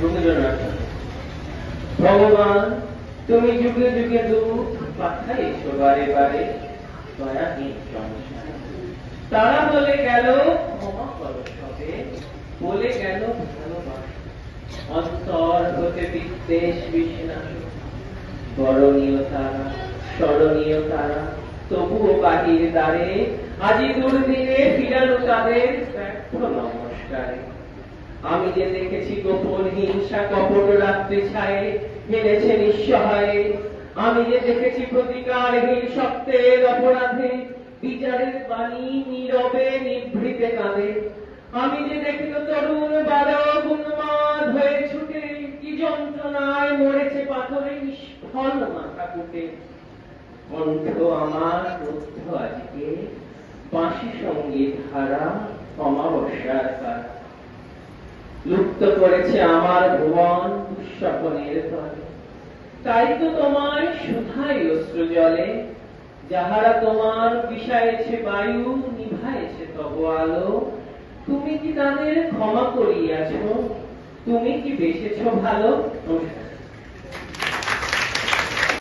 রবীন্দ্রনাথ ভগবান, তুমি যুগে যুগে বারে বারে তারা বলে গেল বলে গেল অন্তর হতে বিদ্বেষ বিষ্ণাস। তারা, স্মরণীয় তারা, তবুও বাহির দ্বারে, আজি দুর্দিনে ফিরানো তাদের নমস্কারে। আমি যে দেখেছি গোপন হিংসা কপট রাত্রি ছায়ে হেরেছে নিঃসহায়ে আমি যে দেখেছি প্রতিকারহীন সত্যের অপরাধে বিচারের বাণী নীরবে নিভৃতে কাঁদে। আমি যে দেখিল তরুণ বালক উন্মাদ হয়ে ছুটে, কি যন্ত্রণায় মরেছে পাথরে নিষ্ফল মাথা কুটে কণ্ঠ আমার রুদ্ধ আজকে বাঁশি সংগীত হারা অমাবস্যার তারা লুপ্ত করেছে আমার ভুবন দুঃস্বপনের তলে তাই তো তোমার সুধাই অস্ত্র জলে, যাহারা তোমার বিষায়েছে বায়ু, নিভায়েছে তব আলো। তুমি কি তাদের ক্ষমা করিয়াছ? তুমি কি বেসেছ ভালো? নমস্কার।